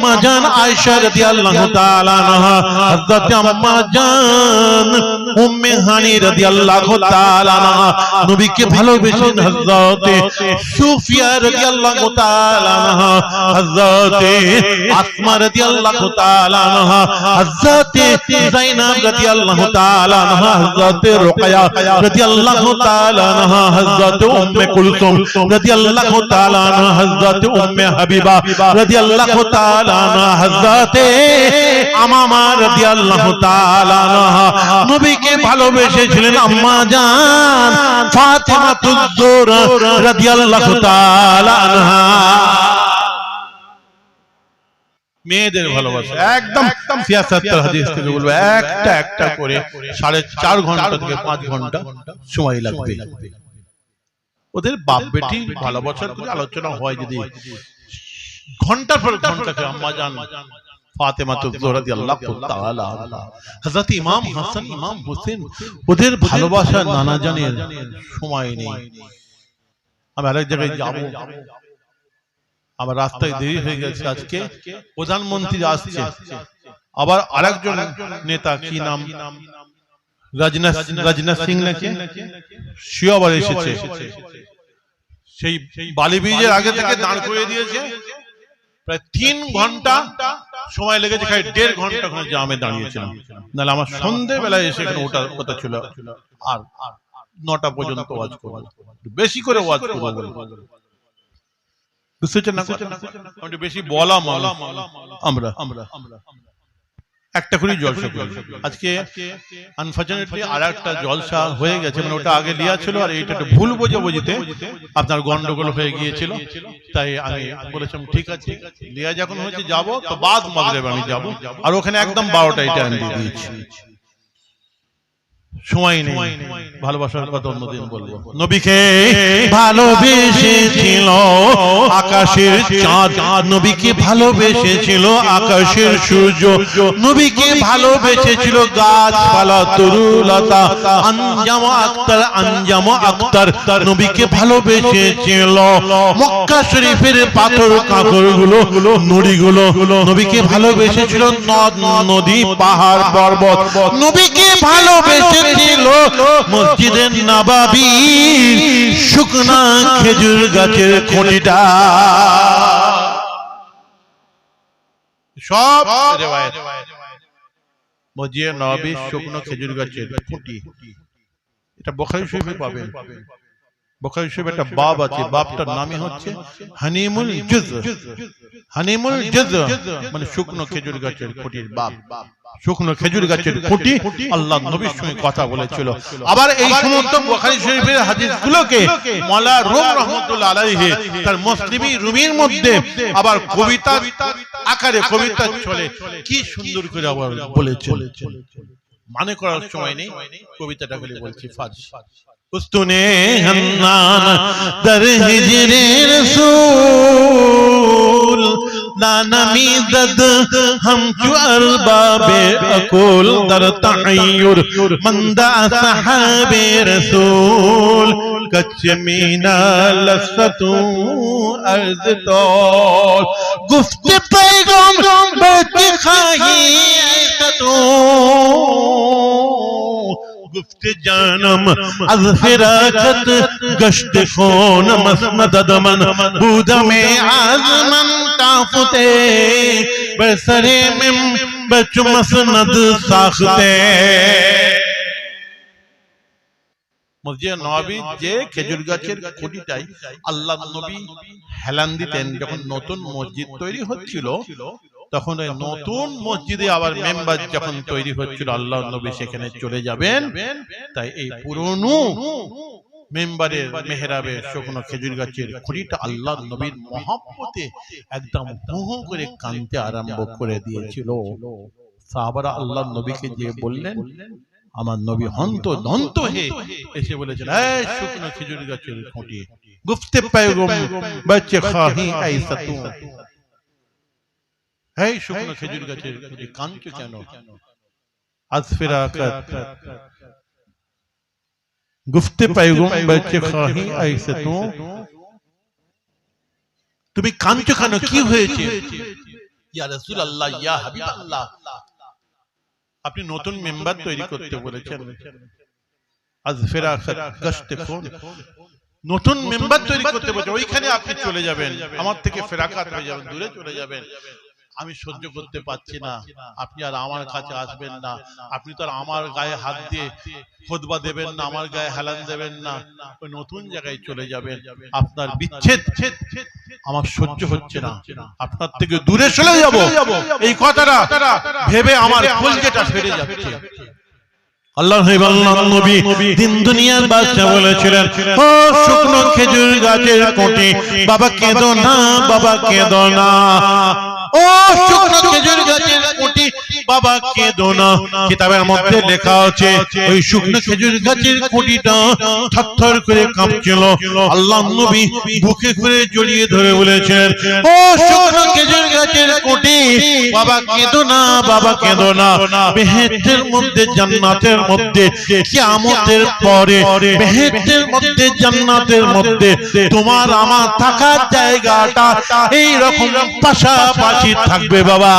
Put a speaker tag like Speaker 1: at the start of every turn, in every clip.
Speaker 1: আম্মা জান আয়েশা রাদিয়াল্লাহু তাআলা আনহা, হযরত আম্মা জান উম্মে হানি রাদিয়াল্লাহু তাআলা আনহা, নবীকে ভালোবেসেন হযরত সুফিয়া রাদিয়াল্লাহু তাআলা আনহা, হযরত আসমা রাদিয়াল্লাহু তাআলা আনহা, হযরত যায়নাব রাদিয়াল্লাহু তাআলা আনহা, হযরত রুকায়া রাদিয়াল্লাহু তাআলা আনহা, হযরত উম্মে কুলসুম রাদিয়াল্লাহু তাআলা আনহা, হযরত উম্মে হাবিবা রাদিয়াল্লাহু তাআলা আনহা হযরত আমামা রাদিয়াল্লাহু তাআলা নবীকে ভালোবেসেছিলেন আম্মা জান ফাতিমাতুজ জোহরা রাদিয়াল্লাহু তাআলা আনহা। মেয়েদের ভালোবাসা। একদম হাদিস থেকে বলব একটা একটা করে সাড়ে চার ঘণ্টা থেকে পাঁচ ঘণ্টা সময় লাগবে। ওদের বাপ বেটি ভালোবাসার আলোচনা হয় যদি ঘণ্টার পর ঘণ্টা করে আম্মা জান ফাতেমা তাআলা হযরত ইমাম হাসান ইমাম হোসেন ওদের ভালোবাসা নানা জানের সময় নেই। আমি আরেক জায়গায় যাব। আমার রাস্তায় দেরি হয়ে গেছে আজকে। প্রধানমন্ত্রী আসছে। আবার আরেকজন নেতা কি নাম? রাজনাথ রাজনাথ সিং নাকি? সেও আবার এসেছে। সেই বালি ব্রিজের আগে থেকে দাঁড় করে দিয়েছে। প্রায় তিন ঘণ্টা সময় লেগেছে খাই দেড় ঘণ্টা ওখানে জামে দাঁড়িয়েছিলাম। নাহলে আমার সন্ধেবেলায় এসে এখানে ওটার কথা ছিল। আর নটা পর্যন্ত ওয়াজ করব। বেশি করে ওয়াজ করব। বুঝতে পারছেন না বেশি বলা মালা আমরা। আমরা। একটা করে জলসা আজকে আনফর্চুনেটলি আর একটা জলসা হয়ে গেছে মানে ওটা আগে লিয়া ছিল আর এটা একটা ভুল বোঝে বুঝিতে আপনার গন্ডগোল হয়ে গিয়েছিল। তাই আমি বলেছিলাম ঠিক আছে লিয়া যখন হয়েছে যাব তো বাদ মাগরেব আমি যাব। আর ওখানে একদম বারোটায় টাইম দিয়ে দিয়েছি। সময় নেই। ভালোবাসার কথা অন্যদিন বলব। নবীকে ভালোবেসেছিল আকাশের চাঁদ। নবীকে ভালোবেসেছিল আকাশের সূর্য। নবীকে ভালোবেসেছিল গাছপালা তরুলতা। আঞ্জাম আক্তার আঞ্জাম আক্তার। নবীকে ভালোবেসেছিল মক্কা শরীফের পাথর কাঁকড়গুলো নুড়িগুলো নবীকে ভালোবেসেছিল নদ নদী পাহাড় পর্বত। নবীকে মসজিদের শুকনা খেজুর গাছের খুঁটিটা। সব নবাবির শুকনো খেজুর গাছের খুঁটি। এটা বখারি পাবেন। বখারি শরীফে একটা বাব আছে বাবটার নামই হচ্ছে হানিমুল জুজ হানিমুল জুজ মানে শুকনো খেজুর গাছের খুঁটির বাব শুকনো খেজুর গাছের খুঁটি আল্লাহ নবীর সঙ্গে কথা বলেছিল। আবার এই সমস্ত বুখারী শরীফের হাদিসগুলোকে রুম রাহমাতুল্লাহ আলাইহি তার মুসলিমি রুমির মধ্যে আবার কবিতা আকারে কবিতা চলে। কি সুন্দর করে আবার বলেছে মানে করার সময় নেই কবিতাটা খালি বলছি ফাজ استو نے ہمنان در ہجر رسول نانمی دد ہم چو ارباب اکول در تعیر مند صحاب رسول، کچھ مینا لفتوں ارض تول گفت پیغم بیت خواہی تتون گفت جانم از فراقت گشت خونم از مدد من بودم من تافته بسر من بچ مسند ساخته মসজিদ নবাবী যে খেজুর গাছের খুঁটিটাই আল্লাহ নবী হেলান দিতেন যখন নতুন মসজিদ তৈরি হচ্ছিল তখন ওই নতুন মসজিদে আবার মেম্বার যখন তৈরি হচ্ছিল আল্লাহ নবী সেখানে চলে যাবেন। তাই এই পুরনো মেম্বারের মেহরাবে শুকনো খেজুর গাছের খুঁড়িটা আল্লাহ নবীর মহাব্বতে একদম মোহ করে কানতে আরম্ভ করে দিয়েছিল। সাহাবারা আল্লাহ নবীকে যে বললেন আমার নবী হন্ত দন্ত হে এসে বলেছেন এই শুকনো খেজুর গাছের খুঁটি গুফতে পেগম বাচ্চে খাহি আইসা এই শুকনো খেজুর গাছের কাঁদছো কেন? আজ ফিরাকাত গুফতে পেগম বাচ্চে খাহি আইসা তু। তুমি কাঁদছো কেন? কি হয়েছে? ইয়া রাসূলুল্লাহ ইয়া হাবিবাল্লাহ। আপনি নতুন মেম্বার তৈরি করতে বলেছেন। আজ ফেরাখত গশতে ফোন নতুন মেম্বার তৈরি করতে বলছে ওইখানে আপনি চলে যাবেন। আমার থেকে ফেরাকাত হয়ে যাবেন দূরে চলে যাবেন। আমি সহ্য করতে পারছি না। আপনি আর আমার কাছে আসবেন না। আপনি তো আর আমার গায়ে হাত দিয়ে খোদবা দেবেন না আমার গায়ে হেলান দেবেন না। ওই নতুন জায়গায় চলে যাবেন। আপনার বিচ্ছেদ আমার সহ্য হচ্ছে না। আপনার থেকে দূরে চলে যাব। এই কথাটা ভেবে আমার কলজেটা ফেরে যাচ্ছে। আল্লাহ নবী দিন দুনিয়ার বাদশা বলেছিলেন ও শুকনো খেজুর গাছের কোটে বাবা কেঁদো না বাবা কেঁদো না। ও শুকনো খেজুর গাছের কোটে বাবা কেঁদো না। কিতাবের মধ্যে লেখা আছে, ওই শুকনো খেজুর গাছের কোটিটা থরথর করে কাঁপছিল। আল্লাহ নবী বুকে করে জড়িয়ে ধরে বলেছেন, ও শুকনো খেজুর গাছের কোটি, বাবা কেঁদো না, বাবা কেঁদো না। বেহেতের মধ্যে, জান্নাতের মধ্যে, কিয়ামতের পরে বেহেতের মধ্যে, জান্নাতের মধ্যে তোমার আমার থাকার জায়গাটা এই রকম পাশাপাশি থাকবে বাবা।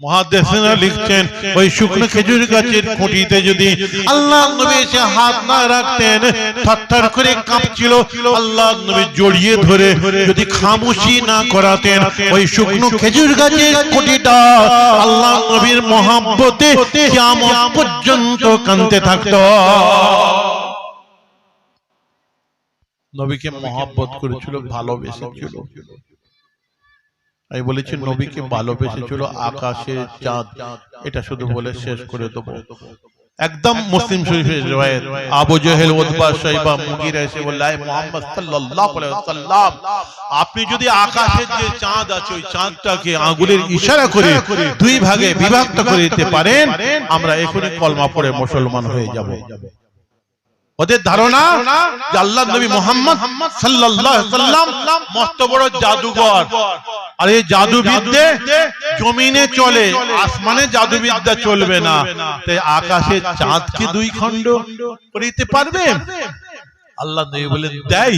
Speaker 1: মহাদেশনা লিখছেন, ওই শুকনো খেজুর গাছের খুঁটিতে যদি আল্লাহ নবী এসে হাত না রাখতেন, থরথর করে কাঁপছিল, আল্লাহ নবী জড়িয়ে ধরে যদি খামুশি না করাতেন, ওই শুকনো খেজুর গাছের খুঁটিটা আল্লাহ নবীর মহাব্বতে কিয়ামত পর্যন্ত কানতে থাকতো। নবীকে মহাব্বত করেছিল ভালোবেসেছিল। আমি বলেছি নবীকে ভালোবেসেছিল আকাশের চাঁদ। এটা শুধু বলে শেষ করে দেবো। একদম মুসলিম শরীফের রিওয়ায়াত। আবু জেহেল উতবা সাইবা মুগিরা এসে বলল আয় মুহাম্মদ সাল্লাল্লাহু আলাইহি ওয়াসাল্লাম আপনি যদি আকাশের যে চাঁদ আছে ওই চাঁদটাকে আঙ্গুলের ইশারা করে দুই ভাগে বিভক্ত করে দিতে পারেন। আমরা এখনই কলমা পড়ে মুসলমান হয়ে যাব। ওদের ধারণা যে আল্লাহ নবী মোহাম্মদ সাল্লাল্লাহু সাল্লাম মস্ত বড় জাদুঘর। আর এই জাদুবিদ্যে জমিনে চলে আসমানে জাদুবিদ্যা চলবে না। তাই আকাশে চাঁদ কি দুই খণ্ড করিতে পারবে। আল্লাহ নবী বলেন দেয়।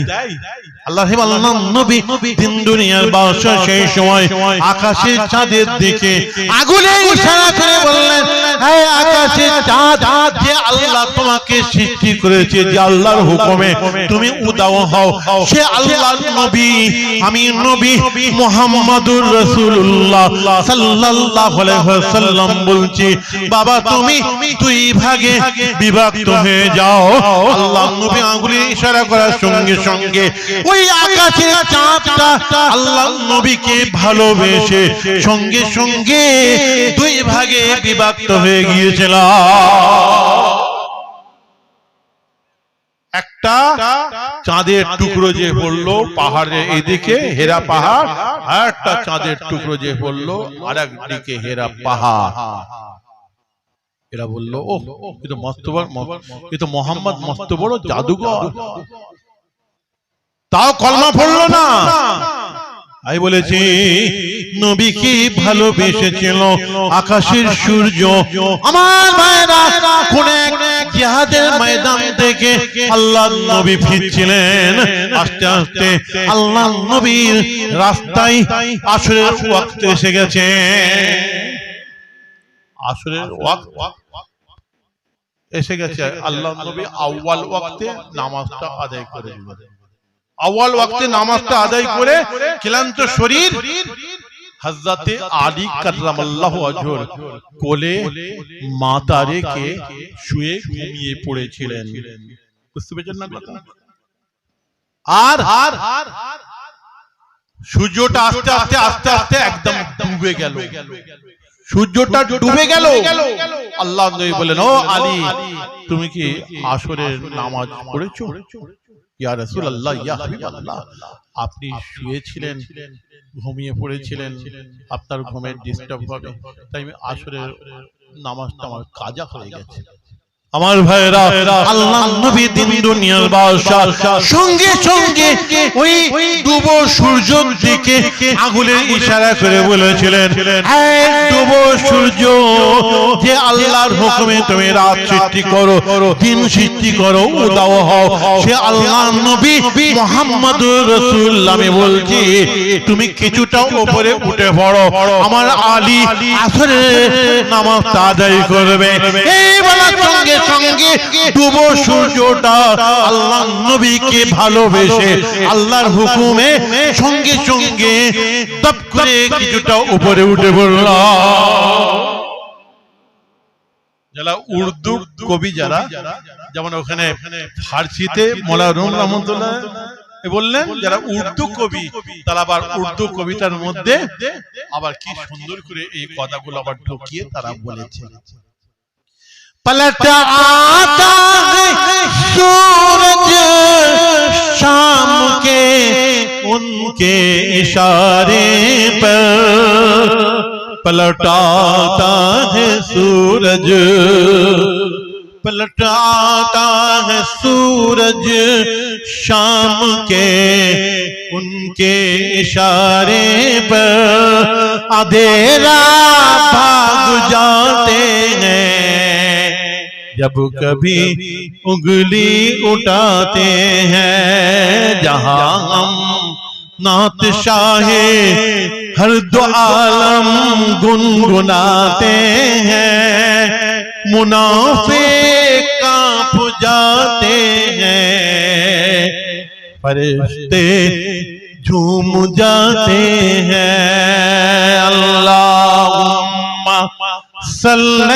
Speaker 1: আল্লাহ আল্লাহ নবী দিন দুনিয়ার বাদশা সেই সময় আকাশের চাঁদের দিকে আগুনে ইশারা করে বললেন হে আকাশের চাঁদ যে আল্লাহ তোমাকে সৃষ্টি করেছে যে আল্লাহর হুকুমে তুমি উদাও হও সে আল্লাহর নবী আমি নবী মুহাম্মাদুর রাসূলুল্লাহ সাল্লাল্লাহু আলাইহি ওয়াসাল্লাম বলছি বাবা তুমি দুই ভাগে বিভক্ত হয়ে যাও। আল্লাহ নবী আঙ্গুলি ইশারা করার সঙ্গে সঙ্গে ওই আকাশের চাঁদটা আল্লাহ নবীকে ভালোবেসে সঙ্গে সঙ্গে দুই ভাগে বিভক্ত হয়ে গিয়েছিল। একটা চাঁদের টুকরো যে পড়ল পাহাড়ের এদিকে হেরা পাহাড়, আর একটা চাঁদের টুকরো যে পড়ল আর একদিকে হেরা পাহাড়। এরা বলল ও এ তো মস্ত এ তো মোহাম্মদ মস্ত বড় জাদুঘর। তাও কলমা পড়ল না। আমি বলেছি নবীকে ভালোবেসেছিল আকাশের সূর্য? আমার মায়েরা কোন এক জিহাদের ময়দান থেকে আল্লাহ নবী ফিরছিলেন। আস্তে আস্তে আল্লাহ নবীর রাস্তায় আসরের ওয়াক্ত এসে গেছে। আসরের ওয়াক্ত এসে গেছে আল্লাহ নবী আউয়াল ওয়াক্তে নামাজটা আদায় করে দিলেন। আউয়াল ওয়াক্তে নামাজটা আদায় করে ক্লান্ত শরীর হযরতে আলী কাররামাল্লাহু কোলে মাথা রেখে শুয়ে ঘুমিয়ে পড়েছিলেন। বুঝতে পেরেছেন না কথা আর সূর্যটা আস্তে আস্তে আস্তে আস্তে একদম ডুবে গেল। সূর্যটা ডুবে গেল। আল্লাহ নবী বলেন ও আলী তুমি কি আসরের নামাজ পড়েছো? ইয়া রাসূলুল্লাহ ইয়া হাবিবাল্লাহ আপনি শুয়েছিলেন ঘুমিয়ে পড়েছিলেন আপনার ঘুমের ডিস্টার্ব হবে তাই আমি আসরের নামাজটা আমার কাজা হয়ে গেছে। আমার ভাইরা আল্লাহ নবী দিন দুনিয়ার বাদশাহ সঙ্গে সঙ্গে ওই ডুবো সূর্যর দিকে আগুনের ইশারা করে বলেছিলেন ডুবো সূর্য যে আল্লাহর হুকুমে তুমি রাত সৃষ্টি করো দিন সৃষ্টি করো উদাও হও সে আল্লাহ নবী মোহাম্মদ রসুল আমি বলছি তুমি কিছুটা উপরে উঠে পড়ো আমার আলী আসরে নামাজ আদায় করবে। এই বলার সঙ্গে সঙ্গে ডুব সূর্যটা আল্লাহ নবীকে ভালোবেসে, আল্লাহর হুকুমে সঙ্গে সঙ্গে তপ করে কিছুটা উপরে উঠে পড়ল। যারা উর্দু কবি যারা, যেমন ওখানে ফার্সিতে বললেন, যারা উর্দু কবি, তারা আবার উর্দু কবিতার মধ্যে আবার কি সুন্দর করে এই কথাগুলো আবার ঢুকিয়ে তারা বলেছে। پلٹ آتا ہے سورج شام کے ان کے اشارے پر پلٹ آتا ہے سورج پلٹ آتا ہے سورج شام کے ان کے اشارے پر ادھیرا بھاگ جاتے ہیں جب کبھی انگلی اٹھاتے ہیں، جہاں ہم نعت شاہ ہر دو عالم گنگناتے ہیں منافع کانپ جاتے ہیں، فرشتے جھوم جاتے ہیں۔ اللہم صلی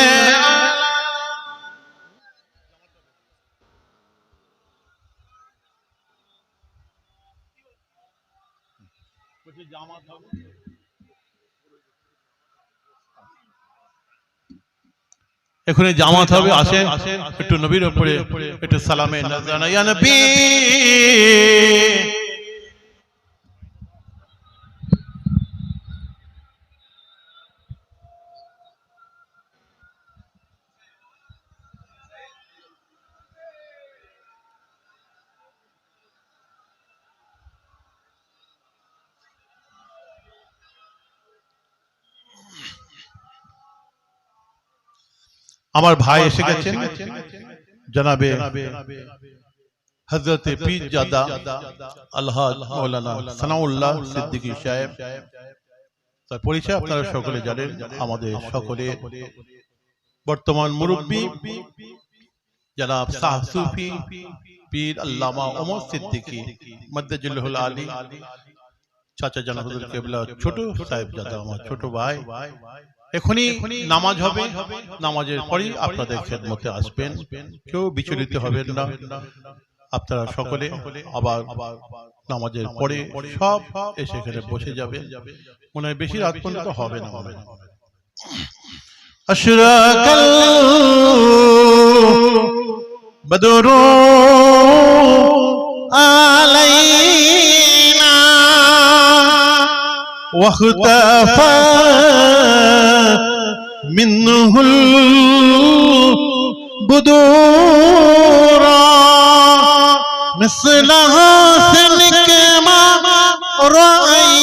Speaker 1: এখানে জামাত হবে আসেন। একটু নবীর উপরে একটু সালামে নাজানা ইয়া নবী! আমার ভাই এসে গেছেন। জানাবে হজরত পীর জাদা মৌলানা সানাউল্লাহ সিদ্দিকী সাহেব। তার পরিচয় আপনারা সকলে জানেন আমাদের সকলে। বর্তমান মুরব্বী। জনাব শাহ সুফি পীর আল্লামা ওমর সিদ্দিকী মদ্দাজুল্লাহুল আলী। চাচা জানা হুজুর কেবলা ছোট সাহেব জাদা আমার ছোট ভাই। এখনই নামাজ হবে। নামাজের পরেই আপনাদের খেদমতে আসবেন। কেউ বিচলিত হবেন না। আপনারা সকলে আবার নামাজের পরে সব এসে এখানে বসে যাবে মনে হয় বেশি রাত পর্যন্ত হবে না। হবে না। আলাইনা واختفى منه البدورا. مثلها سلك ما رأينا.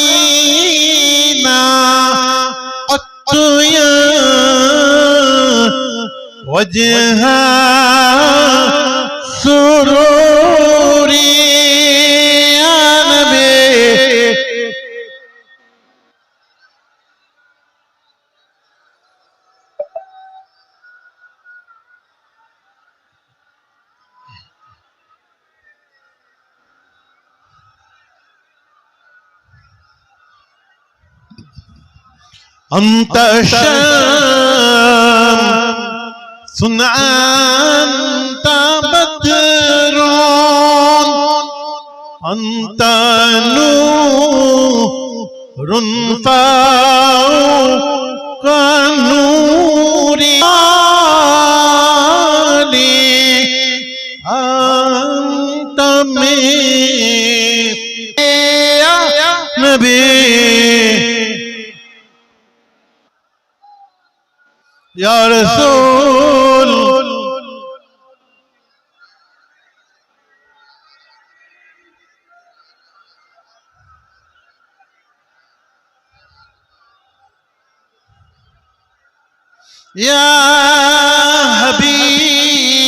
Speaker 1: الطيا وجها سرور أنت الشام صنع أنت بدر أنت نور فوق یا رسول یا حبیب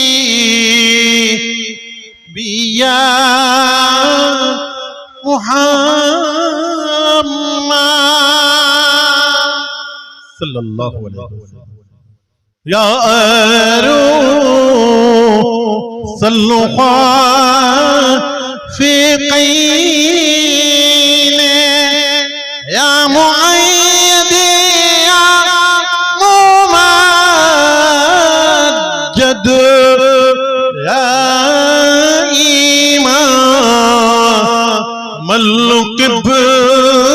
Speaker 1: یا محمد صلی اللہ علیہ وسلم يا أرو صلوا في قين يا معيد يا ممجد يا إمام القبلتين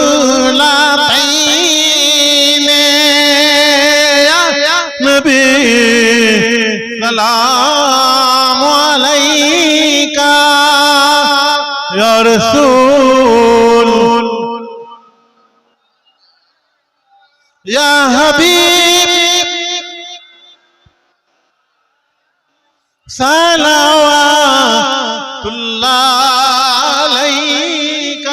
Speaker 1: رسول يا حبيب صلوات الله عليك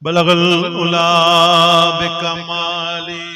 Speaker 1: بلغ الأولى بكماله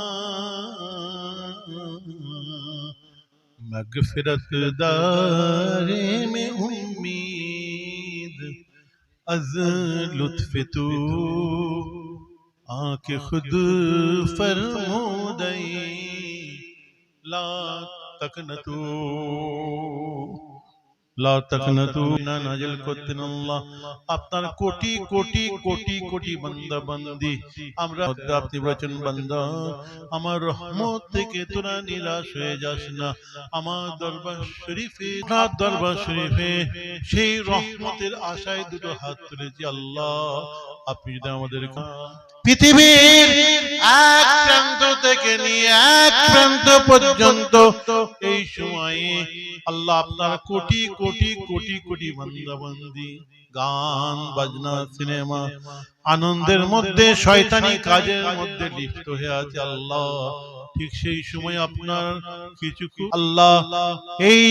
Speaker 1: مغفرت دارے میں امید از لطف تو۔ آنکھ خود فرمودئی لا تک ن تو আপনার কোটি কোটি কোটি কোটি বান্দা বান্দি। আমরা আপনি বলেছেন বান্দা আমার রহমত থেকে তোরা নিরাশ হয়ে যাস না। আমার দরবার শরীফে আপনার দরবার শরীফে সেই রহমতের আশায় দুটো হাত তুলেছি আল্লাহ। আপনি যদি আমাদের পৃথিবীর এক প্রান্ত থেকে নিয়ে এক প্রান্ত পর্যন্ত এই সময়ে আল্লাহ আপনার কোটি কোটি কোটি কোটি বান্দাবান্দি গান বাজনা সিনেমা আনন্দের মধ্যে শয়তানি কাজের মধ্যে লিপ্ত হয়ে আছে আল্লাহ। ঠিক সেই সময় আপনার কিছু আল্লাহ এই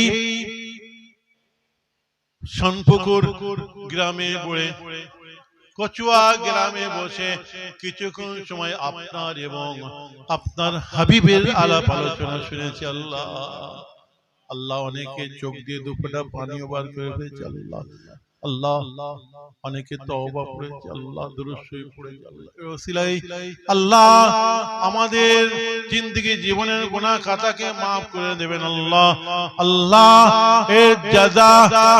Speaker 1: সনপুকুর গ্রামে পড়ে। কচুয়া গ্রামে বসে কিছুক্ষণ সময় আপনার এবং আপনার হাবিবের আলাপ আলোচনা শুনেছি আল্লাহ। আল্লাহ অনেকে চোখ দিয়ে দুপুরটা পানীয় বার করে ফেলেছে, আল্লাহ। আল্লাহ অনেকে তওবা পড়েছে আল্লাহ পড়েছে আল্লাহ। ওসিলাই আল্লাহ আমাদের জিন্দগি জীবনের গুনাহ খাতাকে maaf করে দেবেন আল্লাহ। আল্লাহ। এর জাযা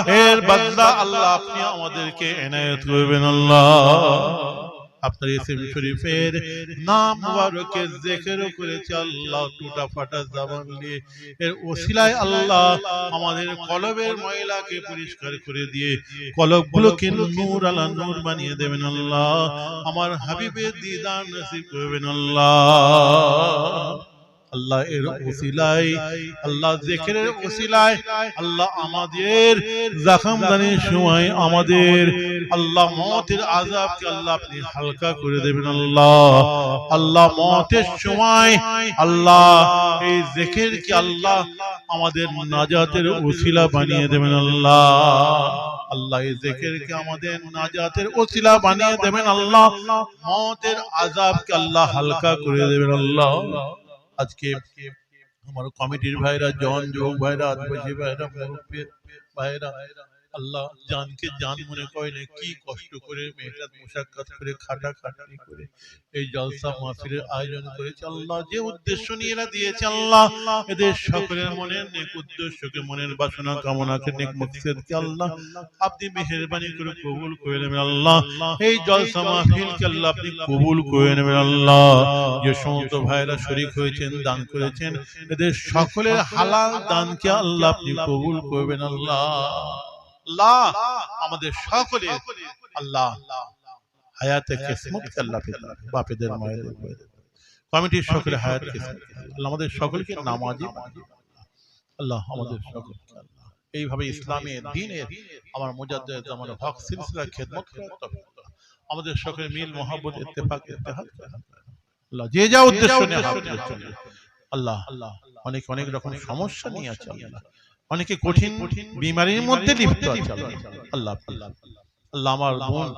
Speaker 1: এর বদলা আল্লাহ আপনি আমাদেরকে এনায়েত করবেন আল্লাহ। আপনার ইসিম শরীফের নাম মুবারকের জিকিরও করেছে আল্লাহ টুটা ফাটা জবান দিয়ে। এর ওসিলায় আল্লাহ আমাদের কলবের ময়লাকে পরিষ্কার করে দিয়ে কলবগুলোকে নূর আলা নূর বানিয়ে দেবেন আল্লাহ। আমার হাবিবের দিদার নসিব করবেন আল্লাহ। আল্লাহ এর ওসিলায় আল্লাহ জিকিরের ওসিলায় আল্লাহ আমাদের জাখামদানির সময় আমাদের আল্লাহ মতের আযাবকে আল্লাহ আপনি হালকা করে দেবেন আল্লাহ। আল্লাহ। মতের সময় আল্লাহ এই জিকিরকে আল্লাহ আমাদের নাজাতের ওসিলা বানিয়ে দেবেন আল্লাহ। আল্লাহ। এই জিকিরকে আমাদের নাজাতের ওসিলা বানিয়ে দেবেন আল্লাহ। মতের আযাবকে আল্লাহ হালকা করে দেবেন আল্লাহ। আজকে আমার কমিটির ভাইরা জন যোগ ভাইরা আদিবাসী ভাইরা মুরব্বী ভাইরা আল্লাহ জানকে জান মনে কি কষ্ট করে মেহরাত করে খাটা খাটনি করে এই জলসা মাহফিলের আয়োজন করেছে আল্লাহ, যে উদ্দেশ্য নিয়ে এরা দিয়েছে আল্লাহ। এদের সকলের মনের নেক উদ্দেশ্যকে, মনের বাসনা কামনাকে, নেক আল্লাহ, আপনি মেহেরবানি করে কবুল করে নেবেন আল্লাহ। এই জলসা মাহফিলকে আল্লাহ আপনি কবুল করে নেবেন আল্লাহ। যে সমস্ত ভাইরা শরীক হয়েছেন, দান করেছেন, এদের সকলের হালাল দানকে আল্লাহ আপনি কবুল করবেন আল্লাহ। আল্লাহ আমাদের সকলের আল্লাহ হায়াতে কিসমত আল্লাহ বাপেদের মায়েদের কমিটির সকলে হায়াত কিসমত আল্লাহ, আমাদের সকলকে নামাজি আল্লাহ আমাদের সকলকে এইভাবে ইসলামের দিনের আমার মুজাদ্দেদ, আমার হক সিলসিলা খেদমত। আমাদের সকলে মিল, মোহাব্বত, ইত্তেফাক, ইত্তেহাদ আল্লাহ যে যা উদ্দেশ্য নিয়ে আল্লাহ আল্লাহ, অনেক অনেক রকম সমস্যা নিয়ে আছে আল্লাহ। অনেকে কঠিন বিমারির মধ্যে লিপ্ত আছে আল্লাহ আল্লাহ আল্লাহ আল্লাহ আমার বোন।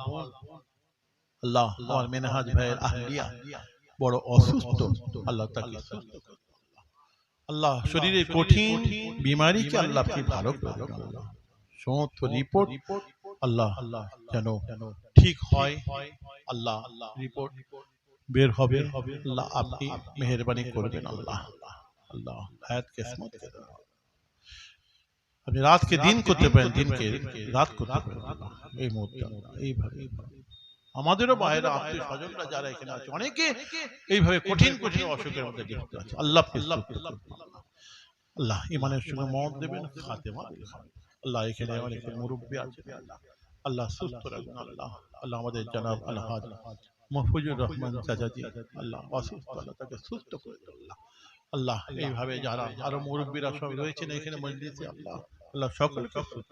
Speaker 1: আল্লাহ আমার মেনহাজ ভাইয়ের আহলিয়া। বড় অসুস্থ। আল্লাহ তাকে আল্লাহ শরীরে কঠিন বিমারিকে আল্লাহ আপনি ভালো করে আল্লাহ সমস্ত রিপোর্ট আল্লাহ আল্লাহ যেন ঠিক হয়। আল্লাহ রিপোর্ট বের হবে। আল্লাহ আপনি মেহেরবানি করবেন আল্লাহ। আল্লাহ। হায়াত কিসমত কে দাও। আপনি রাতকে দিন করতে পারেন দিনকে রাত করতে পারেন। এই মুহূর্তে। এইভাবে। আমাদেরও বাইরে আত্মীয় স্বজনরা যারা এখানে আছে অনেকে এইভাবে কঠিন কঠিন অসুখের মধ্যে লিপ্ত আছে। আল্লাহ আল্লাহ আল্লাহ ইমানের সঙ্গে মত দেবেন। খাতেমা আল্লাহ এখানে অনেক মুরব্বী আছে। আল্লাহ আল্লাহ সুস্থ রাখবেন আল্লাহ আল্লাহ আমাদের জানাব আলহাজ মহফুজুর রহমান চাচাজি। আল্লাহ অসুস্থ আল্লাহ তাকে সুস্থ করে আল্লাহ। আল্লাহ এইভাবে যারা আরও মুরব্বীরা সব রয়েছেন এখানে মজলিসে আল্লাহ আল্লাহ সকলকে সুস্থ।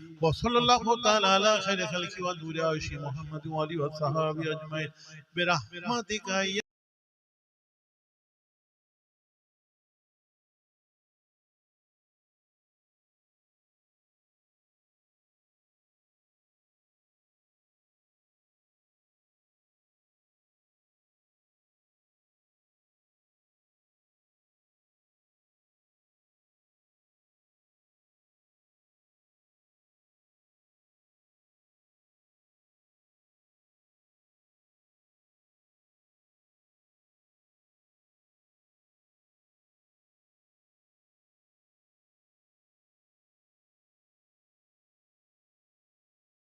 Speaker 1: وصلى الله تعالى على خير خلقه و دوری محمد وعلي علی و صحابی اجمعین برحمتک